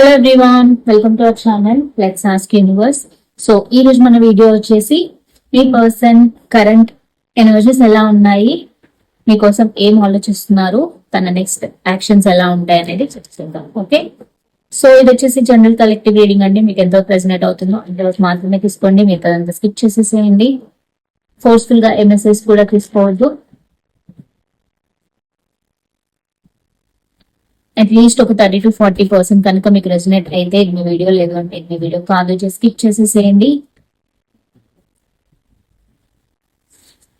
Hello everyone welcome to our channel let's ask universe so ఈ రోజు మన video వచ్చేసి మీ పర్సన్ కరెంట్ ఎనర్జీస్ ఎలా ఉన్నాయి? మీకోసం ఏం ఆలోచిస్తున్నారు? తన నెక్స్ట్ యాక్షన్స్ ఎలా ఉంటాయి అనేది చెప్తుందాం ఓకే? సో ఇది వచ్చేసి జనరల్ కలెక్టివ్ రీడింగ్ అండి. మీకు ఎంతో ప్రెజెంట్ అవుతుందో అంతవరకు మాత్రమే తీసుకోండి. మీకు అదంతా స్కిప్ చేసేసేయండి. ఫోర్స్ఫుల్గా ఎంఎస్ఎస్ కూడా తీసుకోవద్దు. అట్లీస్ట్ ఒక థర్టీ టు ఫార్టీ పర్సెంట్ కనుక మీకు రెజినేట్ అయితే ఇది మీ వీడియో లేదు అంటే ఇది మీ వీడియో కాదు జస్ట్ స్కిప్ చేసేసేయండి.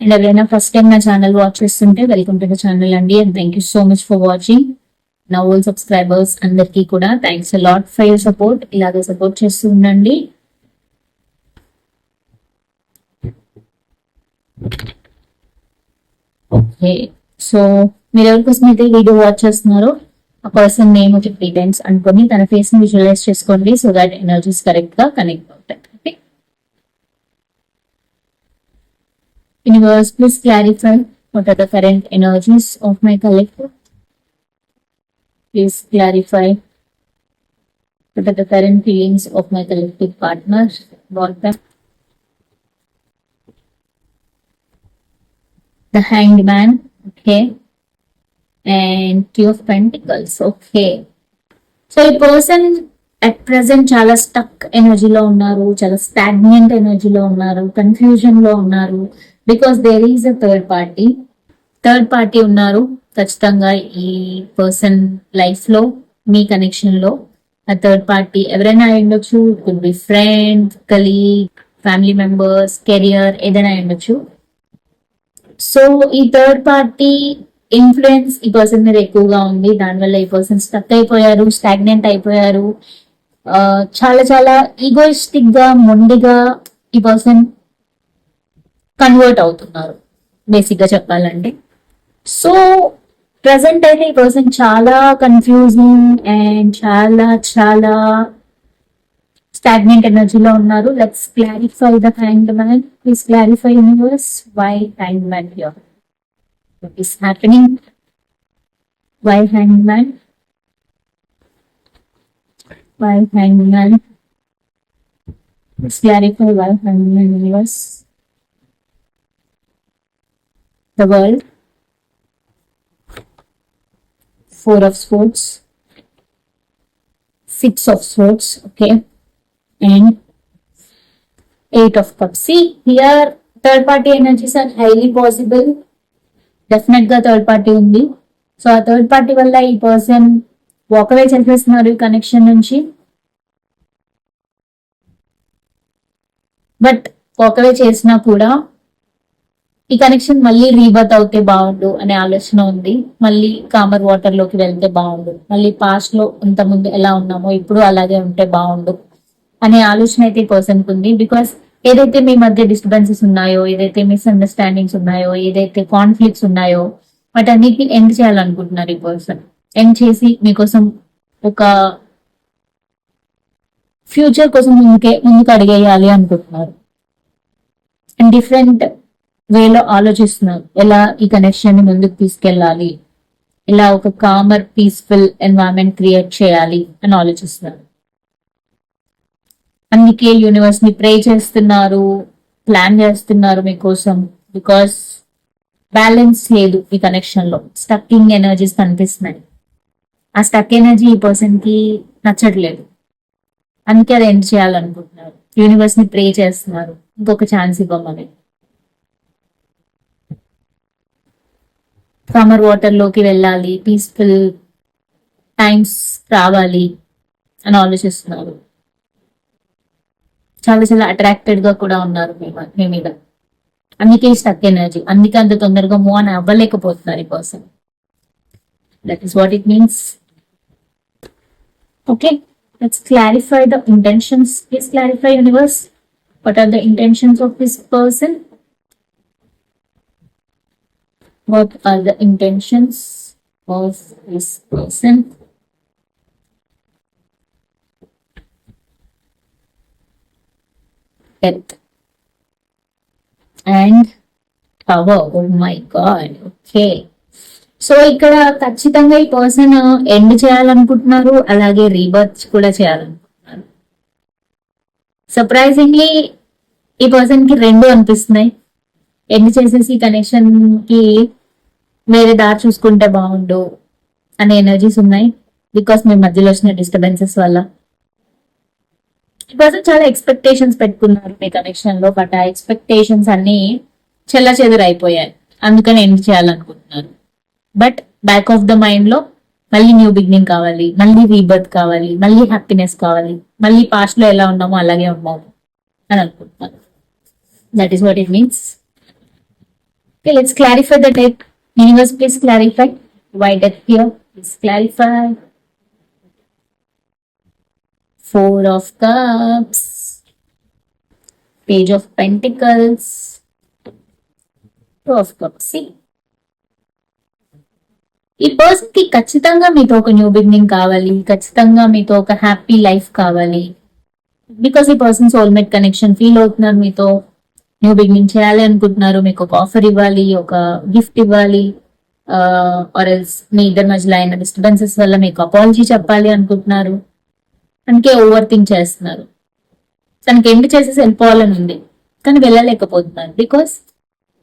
అండ్ ఎవరైనా ఫస్ట్ టైం నా ఛానల్ వాచ్ చేస్తుంటే వెల్కమ్ టు ద ఛానల్ అండి and thank you so much for watching. నా ఓల్డ్ సబ్స్క్రైబర్స్ అందరికీ కూడా thanks lot for your support. ఇలాగే సపోర్ట్ చేస్తూ ఉండండి. ఓకే. సో మీరు ఎవరికోసం అయితే వీడియో వాచ్ చేస్తున్నారో ఆ పర్సన్ నేమ్ వచ్చి త్రీ టైమ్స్ అనుకొని తన ఫేస్ని విజువలైజ్ చేసుకోండి సో దట్ ఎనర్జీస్ కరెక్ట్గా కనెక్ట్ అవుతాయి okay universe please clarify what are the current energies of my collective please clarify what are the current feelings of my collective partner about them the hanged man okay and two of pentacles okay so ఈ person at present చాలా stuck ఎనర్జీలో ఉన్నారు చాలా stagnant ఎనర్జీలో ఉన్నారు కన్ఫ్యూజన్లో ఉన్నారు because there is a third party third party ఉన్నారు ఖచ్చితంగా ఈ పర్సన్ లైఫ్లో మీ కనెక్షన్లో ఆ థర్డ్ పార్టీ ఎవరైనా ఉండొచ్చు could be friend colleague family members career ఏదైనా ఉండొచ్చు. సో ఈ థర్డ్ పార్టీ ఇన్ఫ్లుయెన్స్ ఈ పర్సన్ మీద ఎక్కువగా ఉంది. దానివల్ల ఈ పర్సన్ స్టక్ అయిపోయారు స్టాగ్నెంట్ అయిపోయారు. చాలా చాలా ఈగోయిస్టిక్గా మొండిగా ఈ పర్సన్ కన్వర్ట్ అవుతున్నారు. బేసిక్గా చెప్పాలంటే. సో ప్రజెంట్ అయితే ఈ పర్సన్ చాలా కన్ఫ్యూజింగ్ అండ్ చాలా చాలా స్టాగ్నెంట్ ఎనర్జీలో ఉన్నారు. Let's clarify the hanged man please clarify universe why hanged man here what is happening. Why hangman why hangman let's why hangman universe the world. Four of swords. Six of swords okay. And eight of cups. See here third party energies are highly possible డెఫినెట్గా third party ఉంది. So ఆ third party వల్ల ఈ person walk away చేసేస్తున్నారు connection నుంచి. But walk away చేసినా కూడా ఈ కనెక్షన్ మళ్ళీ రీబర్త్ అవుతే బాగుండు అనే ఆలోచన ఉంది. మళ్ళీ కామర్ వాటర్లోకి వెళ్తే బాగుండు. మళ్ళీ పాస్ట్లో ఇంత ముందు ఎలా ఉన్నామో ఇప్పుడు అలాగే ఉంటే బాగుండు అనే ఆలోచన అయితే ఈ పర్సన్ ఉంది. బికాస్ ఏదైతే మీ మధ్య డిస్టర్బెన్సెస్ ఉన్నాయో ఏదైతే మిస్అండర్స్టాండింగ్స్ ఉన్నాయో ఏదైతే కాన్ఫ్లిక్ట్స్ ఉన్నాయో వాటన్నిటిని ఎండ్ చేయాలనుకుంటున్నారు ఈ పర్సన్ ఎండ్ చేసి మీకోసం ఒక ఫ్యూచర్ కోసం ముందుకే ముందుకు అడిగేయాలి అనుకుంటున్నారు. అండ్ డిఫరెంట్ వేలో ఆలోచిస్తున్నారు. ఎలా ఈ కనెక్షన్ని ముందుకు తీసుకెళ్ళాలి? ఎలా ఒక కామర్ పీస్ఫుల్ ఎన్వైరన్మెంట్ క్రియేట్ చేయాలి అని ఆలోచిస్తున్నారు. అందుకే యూనివర్స్ని ప్రే చేస్తున్నారు ప్లాన్ చేస్తున్నారు మీకోసం. బికాస్ బ్యాలెన్స్ లేదు ఈ కనెక్షన్లో. స్టక్కింగ్ ఎనర్జీస్ కనిపిస్తున్నాయి. ఆ స్టక్ ఎనర్జీ ఈ పర్సన్కి నచ్చట్లేదు. అందుకే అది ఎండ్ చేయాలనుకుంటున్నారు. యూనివర్స్ని ప్రే చేస్తున్నారు. ఇంకొక ఛాన్స్ ఇవ్వమని. సమ్మర్ వాటర్లోకి వెళ్ళాలి పీస్ఫుల్ టైమ్స్ రావాలి అని ఆలోచిస్తున్నారు. చాలా చాలా అట్రాక్టెడ్గా కూడా ఉన్నారు మీ మీద. అందుకే స్టక్ ఎనర్జీ అందుకే అంత తొందరగా మూవ్ అని అవ్వలేకపోతున్నారు ఈ person that is what it means okay let's clarify the intentions please clarify universe what are the intentions of this person what are the intentions of this person death and tower oh my God okay so ఇక్కడ ఖచ్చితంగా ఈ person end చేయాలనుకుంటున్నారు అలాగే rebirth కూడా చేయాలనుకుంటున్నారు. Surprisingly ఈ పర్సన్కి రెండు అనిపిస్తున్నాయి. ఎండ్ చేసేసి కనెక్షన్కి వేరే దారి చూసుకుంటే బాగుండు అనే ఎనర్జీస్ ఉన్నాయి బికాస్ మీ మధ్యలో వచ్చిన డిస్టర్బెన్సెస్ వల్ల. ఈ పర్సన్ చాలా ఎక్స్పెక్టేషన్స్ పెట్టుకున్నారు మీ కనెక్షన్లో బట్ ఆ ఎక్స్పెక్టేషన్స్ అన్ని చెల్ల చెదురైపోయాయి అందుకని ఎండ్ చేయాలనుకుంటున్నారు బట్ బ్యాక్ ఆఫ్ ద మైండ్లో మళ్ళీ న్యూ బిగినింగ్ కావాలి మళ్ళీ రీబర్త్ కావాలి మళ్ళీ హ్యాపీనెస్ కావాలి మళ్ళీ పాస్ట్లో ఎలా ఉన్నామో అలాగే ఉన్నాము అని అనుకుంటున్నాను that is what it means Okay, let's clarify the deck. Universe, please clarify. Why death here? Please clarify. Four of cups page of pentacles two of cups ఈ పర్సన్కి ఖచ్చితంగా మీతో ఒక న్యూ బిగినింగ్ కావాలి. ఖచ్చితంగా మీతో ఒక హ్యాపీ లైఫ్ కావాలి. బికాస్ ఈ పర్సన్ సోల్మేట్ కనెక్షన్ ఫీల్ అవుతున్నారు మీతో. న్యూ బిగినింగ్ చేయాలి అనుకుంటున్నారు. మీకు ఒక ఆఫర్ ఇవ్వాలి ఒక గిఫ్ట్ ఇవ్వాలి. Uh, ఆర్ ఎల్స్ మీ ఇద్దరి మధ్యలో అయిన డిస్టర్బెన్సెస్ వల్ల మీకు అపాలజీ చెప్పాలి అనుకుంటున్నారు. తనకే ఓవర్ థింక్ చేస్తున్నారు. తనకి ఎండ్ చేసేసి వెళ్ళిపోవాలని ఉంది. కానీ వెళ్ళలేకపోతున్నారు. బికాస్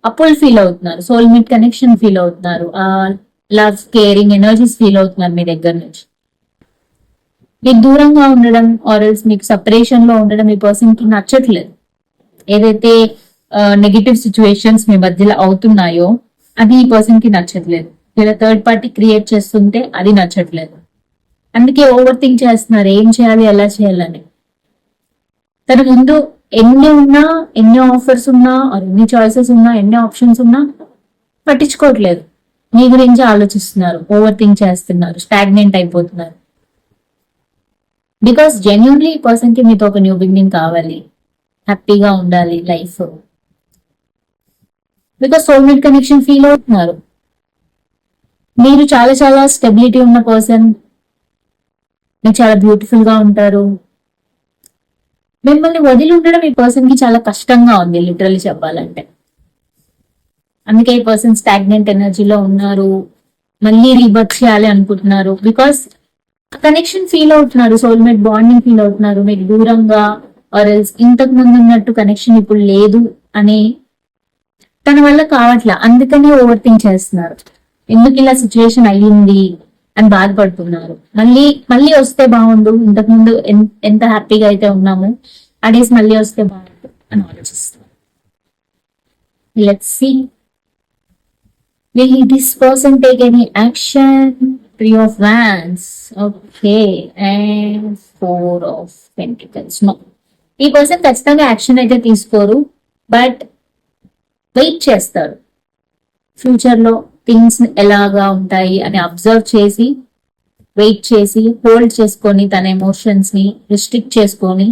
అప్పులు ఫీల్ అవుతున్నారు. సోల్మేట్ కనెక్షన్ ఫీల్ అవుతున్నారు. ఆ లవ్ కేరింగ్ ఎనర్జీస్ ఫీల్ అవుతున్నారు మీ దగ్గర నుంచి. మీకు దూరంగా ఉండడం ఆర్ ఎల్స్ మీకు సపరేషన్లో ఉండడం ఈ పర్సన్కి నచ్చట్లేదు. ఏదైతే నెగిటివ్ సిచ్యువేషన్స్ మీ మధ్యలో అవుతున్నాయో అది ఈ పర్సన్కి నచ్చట్లేదు. లేదా థర్డ్ పార్టీ క్రియేట్ చేస్తుంటే అది నచ్చట్లేదు. అందుకే ఓవర్ థింక్ చేస్తున్నారు. ఏం చేయాలి ఎలా చేయాలని. తన ముందు ఎన్ని ఉన్నా ఎన్ని ఆఫర్స్ ఉన్నా ఎన్ని చాయిసెస్ ఉన్నా ఎన్ని ఆప్షన్స్ ఉన్నా పట్టించుకోవట్లేదు. మీ గురించి ఆలోచిస్తున్నారు. ఓవర్ థింక్ చేస్తున్నారు. స్టాగ్నెంట్ అయిపోతున్నారు. బికాస్ జెన్యున్లీ ఈ పర్సన్కి మీతో ఒక న్యూ బిగినింగ్ కావాలి. హ్యాపీగా ఉండాలి life. Because soulmate connection feel అవుతున్నారు. మీరు చాలా చాలా స్టెబిలిటీ ఉన్న పర్సన్ మీరు చాలా బ్యూటిఫుల్గా ఉంటారు. మిమ్మల్ని వదిలి ఉండడం ఈ పర్సన్కి చాలా కష్టంగా ఉంది లిటరల్లీ చెప్పాలంటే. అందుకే ఈ పర్సన్ స్టాగ్నెంట్ ఎనర్జీలో ఉన్నారు. మళ్ళీ రీబర్త్ చేయాలి అనుకుంటున్నారు. బికాస్ కనెక్షన్ ఫీల్ అవుతున్నారు సోల్మేట్ బాండింగ్ ఫీల్ అవుతున్నారు మీకు దూరంగా ఆర్ ఎల్స్ ఇంతకు ముందు ఉన్నట్టు కనెక్షన్ ఇప్పుడు లేదు అని తన వల్ల కావట్లా. అందుకనే ఓవర్ థింక్ చేస్తున్నారు. ఎందుకు ఇలా సిచ్యువేషన్ అయ్యింది? అని బాధపడుతున్నారు. మళ్ళీ మళ్ళీ వస్తే బాగుండు. ఇంతకు ముందు ఎంత హ్యాపీగా అయితే ఉన్నాము ఆ డేస్ మళ్ళీ వస్తే బాగుండు అని ఆలోచిస్తున్నారు let's see will this person take any action three of wands okay and four of pentacles no ఈ పర్సన్ ఖచ్చితంగా యాక్షన్ అయితే తీసుకోరు బట్ వెయిట్ చేస్తారు. ఫ్యూచర్లో థింగ్స్ ఎలాగా ఉంటాయి అని అబ్జర్వ్ చేసి వెయిట్ చేసి హోల్డ్ చేసుకొని తన ఎమోషన్స్ని రిస్ట్రిక్ట్ చేసుకొని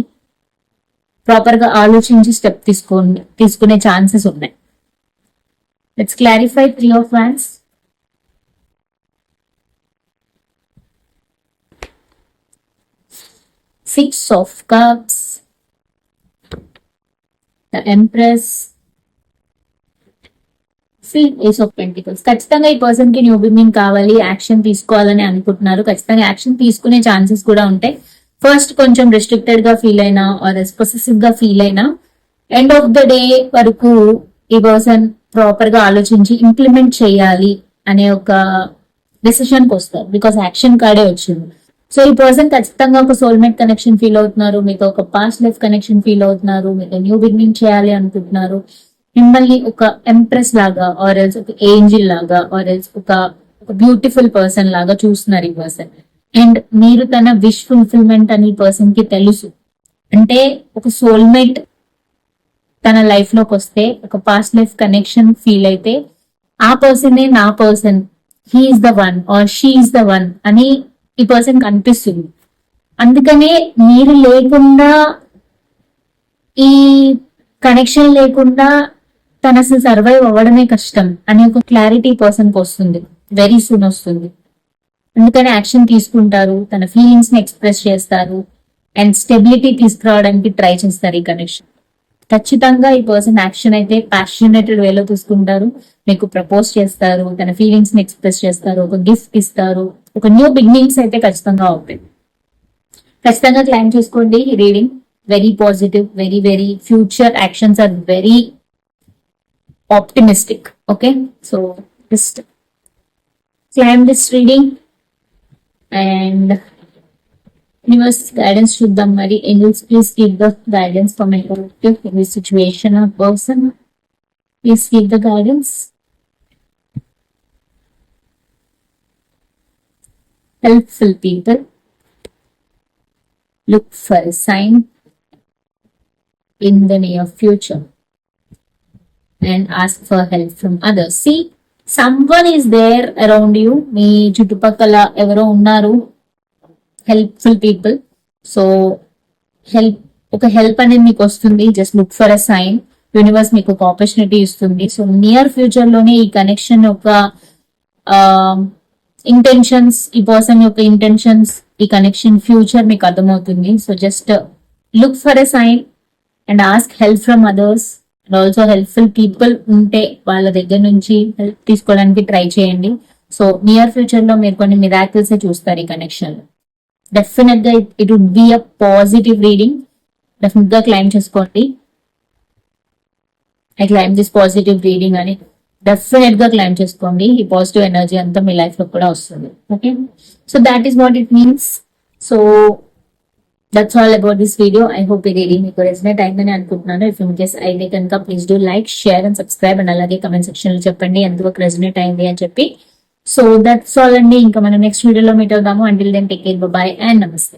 ప్రాపర్గా ఆలోచించి స్టెప్ తీసుకొని తీసుకునే ఛాన్సెస్ ఉన్నాయి. Let's clarify three of fans six of cups the empress ace of pentacles ఖచ్చితంగా ఈ పర్సన్కి న్యూ బిగినింగ్ కావాలి యాక్షన్ తీసుకోవాలని అనుకుంటున్నారు. ఖచ్చితంగా యాక్షన్ తీసుకునే ఛాన్సెస్ కూడా ఉంటాయి. ఫస్ట్ కొంచెం రెస్ట్రిక్టెడ్గా ఫీల్ అయినా ఆర్ పొసెసివ్గా ఫీల్ అయినా ఎండ్ ఆఫ్ ద డే వరకు ఈ పర్సన్ ప్రాపర్గా ఆలోచించి ఇంప్లిమెంట్ చేయాలి అనే ఒక డెసిషన్కి వస్తారు. బికాస్ యాక్షన్ కార్డే వచ్చింది. సో ఈ పర్సన్ ఖచ్చితంగా ఒక సోల్మేట్ కనెక్షన్ ఫీల్ అవుతున్నారు. మీకు ఒక పాస్ట్ లైఫ్ కనెక్షన్ ఫీల్ అవుతున్నారు. మీతో న్యూ బిగినింగ్ చేయాలి అనుకుంటున్నారు. మిమ్మల్ని ఒక ఎంప్రెస్ లాగా ఆర్ ఎల్స్ ఒక ఏంజిల్ లాగా ఆర్ ఎల్స్ ఒక బ్యూటిఫుల్ పర్సన్ లాగా చూస్తున్నారు ఈ పర్సన్ అండ్ మీరు తన విష్ ఫుల్ఫిల్మెంట్ అని పర్సన్కి తెలుసు. అంటే ఒక సోల్మేట్ తన లైఫ్లోకి వస్తే ఒక పాస్ట్ లైఫ్ కనెక్షన్ ఫీల్ అయితే ఆ పర్సనే నా person he is the one or she is the one అని ఈ పర్సన్ కనిపిస్తుంది. అందుకనే మీరు లేకుండా ఈ కనెక్షన్ లేకుండా తన అసలు సర్వైవ్ అవ్వడమే కష్టం అనే ఒక క్లారిటీ పర్సన్కి వస్తుంది. వెరీ సూన్ వస్తుంది. అందుకని యాక్షన్ తీసుకుంటారు తన ఫీలింగ్స్ని ఎక్స్ప్రెస్ చేస్తారు అండ్ స్టెబిలిటీ తీసుకురావడానికి ట్రై చేస్తారు ఈ కనెక్షన్ ఖచ్చితంగా ఈ పర్సన్ యాక్షన్ అయితే ప్యాషనేటెడ్ వేలో తీసుకుంటారు. మీకు ప్రపోజ్ చేస్తారు తన ఫీలింగ్స్ని ఎక్స్ప్రెస్ చేస్తారు ఒక గిఫ్ట్ ఇస్తారు ఒక న్యూ బిగినింగ్స్ అయితే ఖచ్చితంగా అవుతాయి. ఖచ్చితంగా క్లైమ్ చేసుకోండి ఈ reading very positive very very future actions are very optimistic. Okay, so just climb this reading and universe guidance should the marry angels please give the guidance for my collective in this situation or person. Please give the guidance. Helpful people. Look for a sign in the near future. And ask for help from others. See, someone is there around you మీ చుట్టుపక్కల ఎవరో ఉన్నారు. Helpful people so help ఒక help అనేది మీకు వస్తుంది. Just look for a sign universe మీకు ఒక opportunity ఇస్తుంది. సో నియర్ ఫ్యూచర్లోనే ఈ కనెక్షన్ యొక్క um, ఇంటెన్షన్స్ ఈ పర్సన్ యొక్క ఇంటెన్షన్స్ ఈ కనెక్షన్ ఫ్యూచర్ మీకు అర్థమవుతుంది. So just look for a sign and ask help from others and also helpful people ఉంటే వాళ్ళ దగ్గర నుంచి హెల్ప్ తీసుకోవడానికి ట్రై చేయండి. సో నియర్ ఫ్యూచర్లో మీరు కొన్ని మిరాకిల్స్ చూస్తారు ఈ కనెక్షన్లో. డెఫినెట్గా it would be a positive reading డెఫినెట్గా క్లైమ్ చేసుకోండి. I claim this positive reading అని. డెఫినెట్గా క్లైమ్ చేసుకోండి. ఈ పాజిటివ్ ఎనర్జీ అంతా మీ లైఫ్లో కూడా వస్తుంది. Okay so that is what it means so that's all about this video I hope ఇది మీకు రెసినెట్ అయిందని అనుకుంటున్నాను ఇఫ్ ఇన్ కేస్ అయితే కనుక please do like share and subscribe and అలాగే కమెంట్ సెక్షన్లో చెప్పండి. ఎంతవరకు రెసినెట్ అయింది అని చెప్పి. సో దట్స్ ఆల్ అండి. ఇంకా మనం నెక్స్ట్ వీడియోలో మీట్ అవుదాము. Until then take care bye and నమస్తే